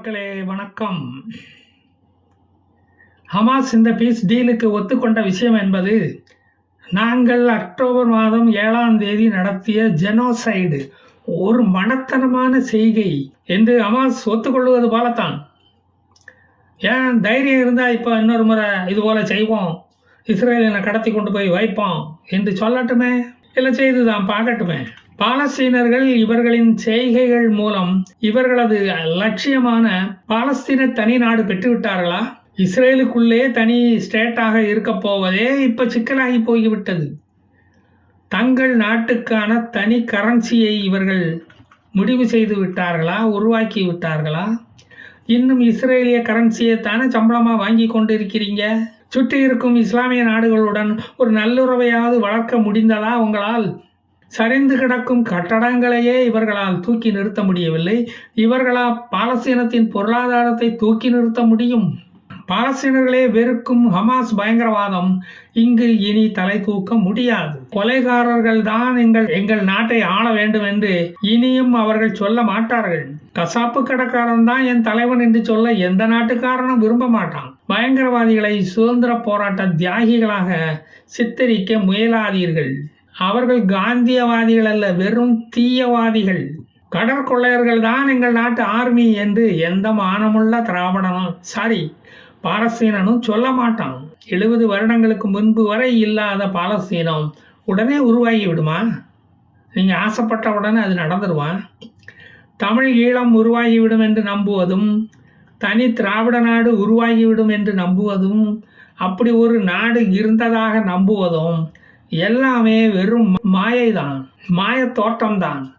வணக்கம். ஹமாஸ் இந்த பீஸ் டீலுக்கு ஒத்துக்கொண்ட விஷயம் என்பது நாங்கள் அக்டோபர் மாதம் ஏழாம் தேதி நடத்திய ஜெனோசைடு ஒரு மனத்தனமான செய்கை என்று ஹமாஸ் ஒத்துக்கொள்வது போலத்தான். ஏன் தைரியம் இருந்தால் இப்போ இன்னொரு முறை இது போல செய்வோம் இஸ்ரேலினை கடத்தி கொண்டு போய் வைப்போம் என்று சொல்லட்டுமே? இல்லை செய்து தான் பார்க்கட்டுமே? பாலஸ்தீனர்கள் இவர்களின் செய்கைகள் மூலம் இவர்களது லட்சியமான பாலஸ்தீன தனி நாடு பெற்றுவிட்டார்களா? இஸ்ரேலுக்குள்ளே தனி ஸ்டேட்டாக இருக்க போவதே இப்போ சிக்கலாகி போய்விட்டது. தங்கள் நாட்டுக்கான தனி கரன்சியை இவர்கள் முடிவு செய்து விட்டார்களா? உருவாக்கி விட்டார்களா? இன்னும் இஸ்ரேலிய கரன்சியை தானே சம்பளமாக வாங்கி கொண்டு இருக்கிறீங்க சுற்றி இருக்கும் இஸ்லாமிய நாடுகளுடன் ஒரு நல்லுறவையாவது வளர்க்க முடிந்ததா உங்களால்? சரிந்து கிடக்கும் கட்டடங்களையே இவர்களால் தூக்கி நிறுத்த முடியவில்லை. இவர்களால் பாலஸ்தீனத்தின் பொருளாதாரத்தை தூக்கி நிறுத்த முடியும்? பாலஸ்தீனர்களே வெறுக்கும் ஹமாஸ் பயங்கரவாதம் இங்கு இனி தலை தூக்க முடியாது. கொலைகாரர்கள் தான் எங்கள் எங்கள் நாட்டை ஆள வேண்டும் என்று இனியும் அவர்கள் சொல்ல மாட்டார்கள். கசாப்பு கடைக்காரன் தான் என் தலைவன் என்று சொல்ல எந்த நாட்டுக்காரனும் விரும்ப மாட்டான். பயங்கரவாதிகளை சுதந்திர போராட்ட தியாகிகளாக சித்தரிக்க முயலாதீர்கள். அவர்கள் காந்தியவாதிகள் அல்ல வெறும் தீயவாதிகள். கடற்கொள்ளையர்கள் தான் எங்கள் நாட்டு ஆர்மி என்று எந்த மானமுள்ள திராவிடனும் சாரி பாலஸ்தீனனும் சொல்ல மாட்டான். எழுபது வருடங்களுக்கு முன்பு வரை இல்லாத பாலஸ்தீனம் உடனே உருவாகி விடுமா? நீங்கள் ஆசைப்பட்ட உடனே அது நடந்துருமா? தமிழ் ஈழம் உருவாகிவிடும் என்று நம்புவதும் தனி திராவிட நாடு உருவாகிவிடும் என்று நம்புவதும் அப்படி ஒரு நாடு இருந்ததாக நம்புவதும் எல்லாமே வெறும் மாயைதான் மாய தோற்றம்தான்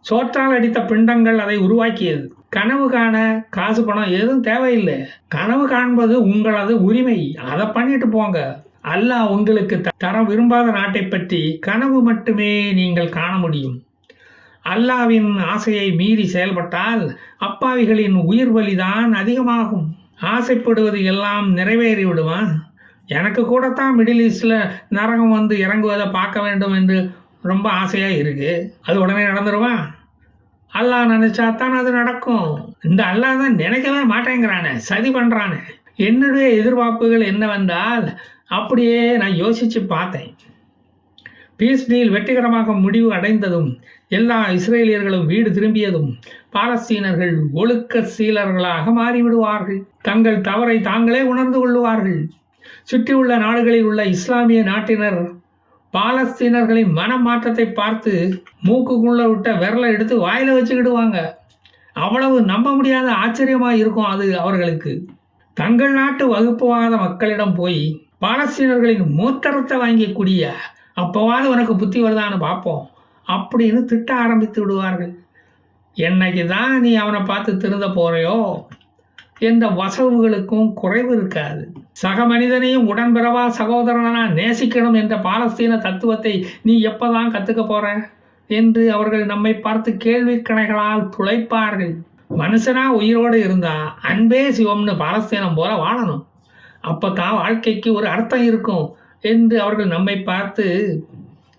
சோற்றால் அடித்த பிண்டங்கள் அதை உருவாக்கியது. கனவு காண காசு பணம் எதுவும் தேவையில்லை. கனவு காண்பது உங்களது உரிமை. அதை பண்ணிட்டு போங்க. அல்லாஹ் உங்களுக்கு த- தர விரும்பாத நாட்டை பற்றி கனவு மட்டுமே நீங்கள் காண முடியும். அல்லாவின் ஆசையை மீறி செயல்பட்டால் அப்பாவிகளின் உயிர் வலிதான் அதிகமாகும். ஆசைப்படுவது எல்லாம் நிறைவேறி எனக்கு எனக்கு கூடத்தான் மிடில் ஈஸ்டில் நரகம் வந்து இறங்குவதை பார்க்க வேண்டும் என்று ரொம்ப ஆசையாக இருக்கு. அது உடனே நடந்துருமா? அல்லாஹ் நினச்சா தான் அது நடக்கும். இந்த அல்லாஹ் தான் நினைக்கவே மாட்டேங்கிறானே சதி பண்ணுறானே என்னுடைய எதிர்பார்ப்புகள் என்னவென்றால் அப்படியே நான் யோசித்து பார்த்தேன். பீஸ் டீல் வெற்றிகரமாக முடிவு அடைந்ததும் எல்லா இஸ்ரேலியர்களும் வீடு திரும்பியதும் பாலஸ்தீனர்கள் ஒழுக்க சீலர்களாக மாறிவிடுவார்கள். தங்கள் தவறை தாங்களே உணர்ந்து கொள்ளுவார்கள். சுற்றியுள்ள நாடுகளில் உள்ள இஸ்லாமிய நாட்டினர் பாலஸ்தீனர்களின் மனமாற்றத்தை பார்த்து மூக்குக்குள்ள விட்ட விரலை எடுத்து வாயில வச்சுக்கிடுவாங்க. அவ்வளவு நம்ப முடியாத ஆச்சரியமா இருக்கும் அது அவர்களுக்கு. தங்கள் நாட்டு வகுப்புவாத மக்களிடம் போய் பாலஸ்தீனர்களின் மூத்தரத்தை வாங்கி குடிய அப்போவாது உனக்கு புத்தி வருதான்னு பார்ப்போம் அப்படின்னு திட்ட ஆரம்பித்து விடுவார்கள். என்னைக்கு தான் நீ அவனை பார்த்து திருந்த போகிறையோ எந்த வசவுகளுக்கும் குறைவு இருக்காது. சக மனிதனையும் உடன்பிறவா சகோதரனா நேசிக்கணும் என்ற பாலஸ்தீன தத்துவத்தை நீ எப்போதான் கற்றுக்க போற? என்று அவர்கள் நம்மை பார்த்து கேள்வி கணைகளால் துளைப்பார்கள். மனுஷனா உயிரோடு இருந்தா அன்பே சிவம்னு பாலஸ்தீனம் போல வாழணும். அப்பதான் வாழ்க்கைக்கு ஒரு அர்த்தம் இருக்கும் என்று அவர்கள் நம்மை பார்த்து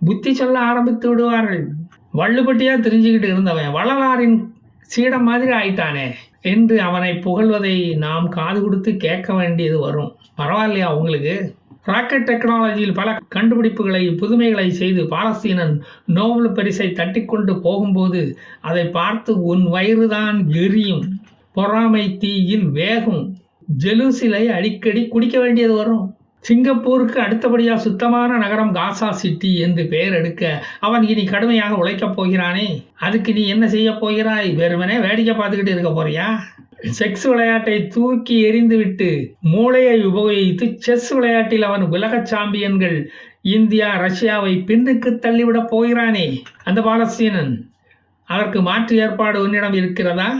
புத்தி சொல்ல ஆரம்பித்து விடுவார்கள். வள்ளுபட்டியா தெரிஞ்சுக்கிட்டு இருந்தவன் வள்ளலாரின் சீடம் மாதிரி ஆயிட்டானே என்று அவனை புகழ்வதை நாம் காது கொடுத்து கேட்க வேண்டியது வரும். பரவாயில்லையா உங்களுக்கு? ராக்கெட் டெக்னாலஜியில் பல கண்டுபிடிப்புகளை புதுமைகளை செய்து பாலஸ்தீனன் நோபல் பரிசை தட்டிக்கொண்டு போகும்போது அதை பார்த்து உன் வயிறுதான் எரியும். பொறாமை தீயில் வேகும். ஜெலூசிலை அடிக்கடி குடிக்க வேண்டியது வரும். சிங்கப்பூருக்கு அடுத்தபடியாக சுத்தமான நகரம் காசா சிட்டி என்று பெயர் எடுக்க அவன் இனி கடுமையாக உழைக்கப் போகிறானே. அதுக்கு நீ என்ன செய்ய போகிறாய்? வெறுமனே வேடிக்கை பார்த்துக்கிட்டு இருக்க போறியா? செக்ஸ் விளையாட்டை தூக்கி எறிந்துவிட்டு மூளையை உபயோகித்து செஸ் விளையாட்டில் அவன் உலக சாம்பியன்கள் இந்தியா ரஷ்யாவை பின்னுக்கு தள்ளிவிடப் போகிறானே. அந்த பாலஸ்தீனன் அதற்கு மாற்று ஏற்பாடு உன்னிடம் இருக்கிறதா?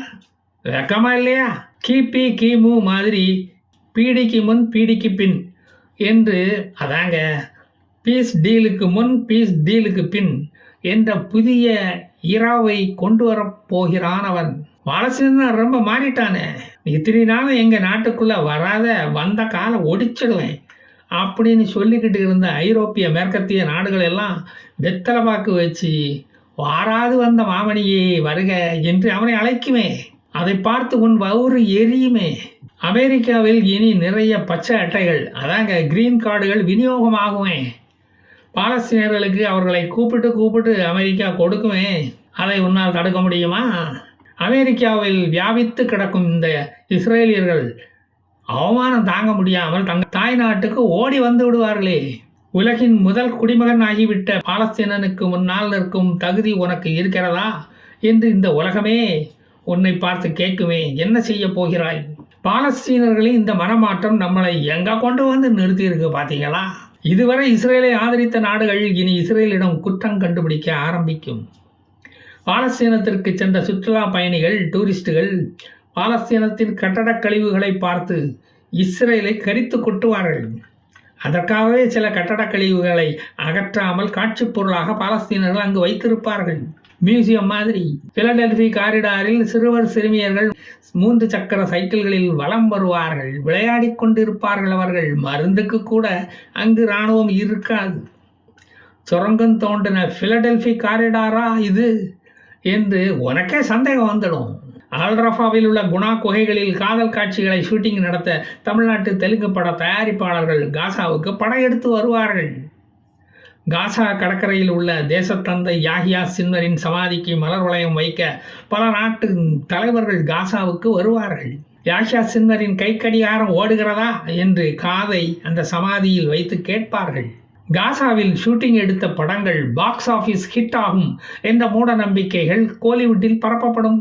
வெக்கமா இல்லையா? கிபி கிமு மாதிரி பீடிக்கு முன் பீடிக்கு பின். என்று அதாங்க பீஸ் டீலுக்கு முன் பீஸ் டீலுக்கு பின் என்ற புதிய இராவை கொண்டு வரப் போகிறான் அவன் ரொம்ப மாறிட்டானே. இத்தனை நாளும் எங்கள் நாட்டுக்குள்ளே வராத வந்த காலை ஒடிச்சிடுவேன் அப்படின்னு சொல்லிக்கிட்டு இருந்த ஐரோப்பிய மேற்கத்திய நாடுகள் எல்லாம் வெத்தலை பாக்கு வச்சு வாராது வந்த மாமணியே வருக என்று அவனை அழைக்குமே. அதை பார்த்து உன் வவுறு எரியுமே. அமெரிக்காவில் இனி நிறைய பச்சை அட்டைகள். அதாங்க கிரீன் கார்டுகள் விநியோகமாகுமே. பாலஸ்தீனர்களுக்கு அவர்களை கூப்பிட்டு கூப்பிட்டு அமெரிக்கா கொடுக்குமே. அதை உன்னால் தடுக்க முடியுமா? அமெரிக்காவில் வியாபித்து கிடக்கும் இந்த இஸ்ரேலியர்கள் அவமானம் தாங்க முடியாமல் தங்கள் தாய் நாட்டுக்கு ஓடி வந்து விடுவார்களே. உலகின் முதல் குடிமகன் ஆகிவிட்ட பாலஸ்தீனனுக்கு முன்னால் நிற்கும் தகுதி உனக்கு இருக்கிறதா? என்று இந்த உலகமே உன்னை பார்த்து கேட்குமே. என்ன செய்ய போகிறாய்? பாலஸ்தீனர்களின் இந்த மனமாற்றம் நம்மளை எங்கே கொண்டு வந்து நிறுத்தியிருக்கு பார்த்தீங்களா இதுவரை இஸ்ரேலை ஆதரித்த நாடுகள் இனி இஸ்ரேலிடம் குற்றம் கண்டுபிடிக்க ஆரம்பிக்கும். பாலஸ்தீனத்திற்கு சென்ற சுற்றுலா பயணிகள் டூரிஸ்டுகள் பாலஸ்தீனத்தின் கட்டடக் கழிவுகளை பார்த்து இஸ்ரேலை கரித்து கொட்டுவார்கள். அதற்காகவே சில கட்டடக் கழிவுகளை அகற்றாமல் காட்சிப் பொருளாக பாலஸ்தீனர்கள் அங்கு வைத்திருப்பார்கள். மியூசியம் மாதிரி. பிலடெல்பி காரிடாரில் சிறுவர் சிறுமியர்கள் மூன்று சக்கர சைக்கிள்களில் வலம் வருவார்கள். விளையாடி கொண்டிருப்பார்கள் அவர்கள். மருந்துக்கு கூட அங்கு இராணுவம் இருக்காது. சுரங்கம் தோண்டின பிலடெல்பி காரிடாரா இது என்று உனக்கே சந்தேகம் வந்துடும். ஆல்ரஃபாவில் உள்ள குணா குகைகளில் காதல் காட்சிகளை ஷூட்டிங் நடத்த தமிழ்நாட்டு தெலுங்கு பட தயாரிப்பாளர்கள் காசாவுக்கு படம் எடுத்து வருவார்கள். காசா கடற்கரையில் உள்ள தேசத்தந்தை யாஹியா சின்வரின் சமாதிக்கு மலர் வளையம் வைக்க பல நாட்டு தலைவர்கள் காசாவுக்கு வருவார்கள். யாஹியா சின்வரின் கைக்கடிகாரம் ஓடுகிறதா என்று காதை அந்த சமாதியில் வைத்து கேட்பார்கள். காசாவில் ஷூட்டிங் எடுத்த படங்கள் பாக்ஸ் ஆஃபீஸ் ஹிட் ஆகும் என்ற மூட நம்பிக்கைகள் கோலிவுட்டில் பரப்பப்படும்.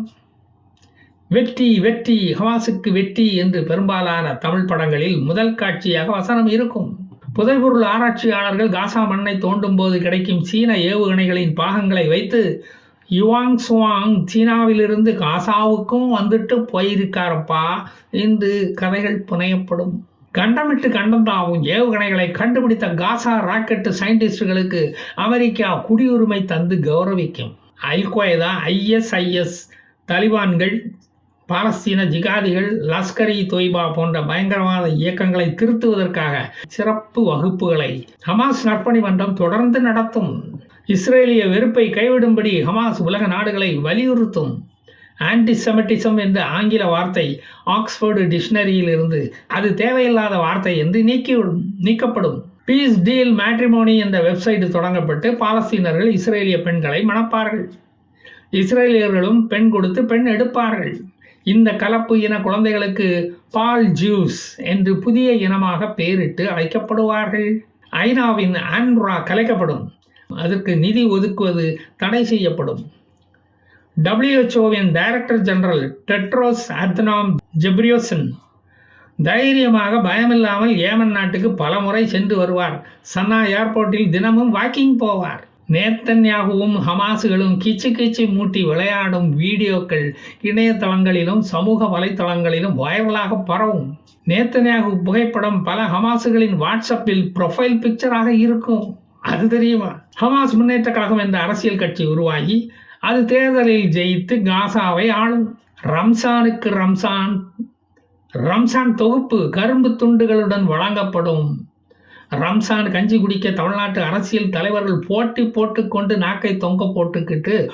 வெற்றி வெற்றி ஹவாசுக்கு வெற்றி என்று பெரும்பாலான தமிழ் படங்களில் முதல் காட்சியாக வசனம் இருக்கும். புதைபொருள் ஆராய்ச்சியாளர்கள் காசா மண்ணை தோண்டும் போது கிடைக்கும் சீன ஏவுகணைகளின் பாகங்களை வைத்து யுவாங் சுவாங் சீனாவிலிருந்து காசாவுக்கும் வந்துட்டு போயிருக்காரப்பா என்று கதைகள் புனையப்படும். கண்டமிட்டு கண்டந்தாவும் ஏவுகணைகளை கண்டுபிடித்த காசா ராக்கெட்டு சயின்டிஸ்டுகளுக்கு அமெரிக்கா குடியுரிமை தந்து கௌரவிக்கும். அல் கொய்தா ஐஎஸ்ஐஎஸ் தலிபான்கள் பாலஸ்தீன ஜிகாதிகள் லஸ்கர் இ தொய்பா போன்ற பயங்கரவாத இயக்கங்களை திருத்துவதற்காக சிறப்பு வகுப்புகளை ஹமாஸ் நற்பணி மன்றம் தொடர்ந்து நடத்தும். இஸ்ரேலிய வெறுப்பை கைவிடும்படி ஹமாஸ் உலக நாடுகளை வலியுறுத்தும். ஆன்டிசெமிட்டிசம் என்ற ஆங்கில வார்த்தை ஆக்ஸ்போர்டு டிக்ஷனரியில் இருந்து அது தேவையில்லாத வார்த்தை என்று நீக்கி நீக்கப்படும். பீஸ் டீல் மேட்ரிமோனி என்ற வெப்சைட் தொடங்கப்பட்டு பாலஸ்தீனர்கள் இஸ்ரேலிய பெண்களை மணப்பார்கள். இஸ்ரேலியர்களும் பெண் கொடுத்து பெண் எடுப்பார்கள். இந்த கலப்பு இன குழந்தைகளுக்கு பால் ஜூஸ் என்று புதிய இனமாக பெயரிட்டு அழைக்கப்படுவார்கள். ஐநாவின் ஆண்ட்ரா கலைக்கப்படும். அதற்கு நிதி ஒதுக்குவது தடை செய்யப்படும். டபிள்யூஹெச்ஓவின் director general Tedros Adhanom Ghebreyesus தைரியமாக பயமில்லாமல் ஏமன் நாட்டுக்கு பல முறை சென்று வருவார். சன்னா ஏர்போர்ட்டில் தினமும் வாக்கிங் போவார். நேத்தன்யாகவும் ஹமாசுகளும் கிச்சு கிச்சு மூட்டி விளையாடும் வீடியோக்கள் இணையதளங்களிலும் சமூக வலைத்தளங்களிலும் வைரலாக பரவும். நேத்தன்யாகு புகைப்படம் பல ஹமாசுகளின் வாட்ஸ்அப்பில் ப்ரொஃபைல் பிக்சராக இருக்கும். அது தெரியுமா? ஹமாஸ் முன்னேற்ற கழகம் என்ற அரசியல் கட்சி உருவாகி அது தேர்தலில் ஜெயித்து காசாவை ஆளும். ரம்சானுக்கு ரம்சான் ரம்சான் தொகுப்பு கரும்பு துண்டுகளுடன் வழங்கப்படும். ரம்சான் கஞ்சி குடிக்க தமிழ்நாட்டு அரசியல் தலைவர்கள் போட்டி போட்டுக்கொண்டு நாக்கை தொங்க போட்டுக்கிட்டு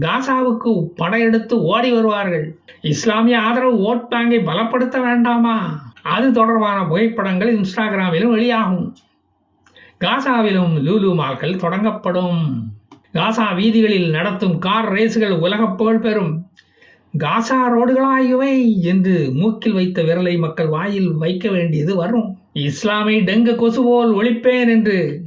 காசாவுக்கு படையெடுத்து ஓடி வருவார்கள். இஸ்லாமிய ஆதரவு ஓட் பேங்கை பலப்படுத்த வேண்டாமா? அது தொடர்பான புகைப்படங்கள் இன்ஸ்டாகிராமிலும் வெளியாகும். காசாவிலும் லூலு மால்கள் தொடங்கப்படும். காசா வீதிகளில் நடத்தும் கார் ரேஸுகள் உலக புகழ் பெறும். காசா ரோடுகளாகியவை என்று மூக்கில் வைத்த விரலை மக்கள் வாயில் வைக்க வேண்டியது வரும். இஸ்லாமை டெங்கு கொசு போல் ஒழிப்பேன் என்று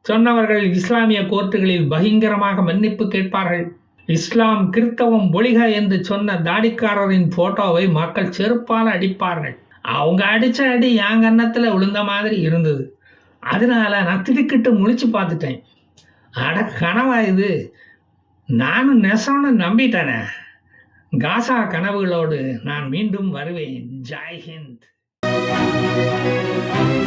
சொன்னவர்கள் இஸ்லாமிய கோர்ட்டுகளில் பகிங்கரமாக மன்னிப்பு கேட்பார்கள். இஸ்லாம் கிறித்தவம் ஒழிக என்று சொன்ன தாடிக்காரரின் போட்டோவை மக்கள் செருப்பால் அடிப்பார்கள். அவங்க அடித்த அடி என் கன்னத்தில் விழுந்த மாதிரி இருந்தது. அதனால நான் திடுக்கிட்டு முழிச்சு பார்த்துட்டேன். அட கனவா இது? நானும் நெசம்னு நம்பிட்டேனே. காசா கனவுகளோடு நான் மீண்டும் வருவேன். ஜெய்ஹிந்த் Thank you.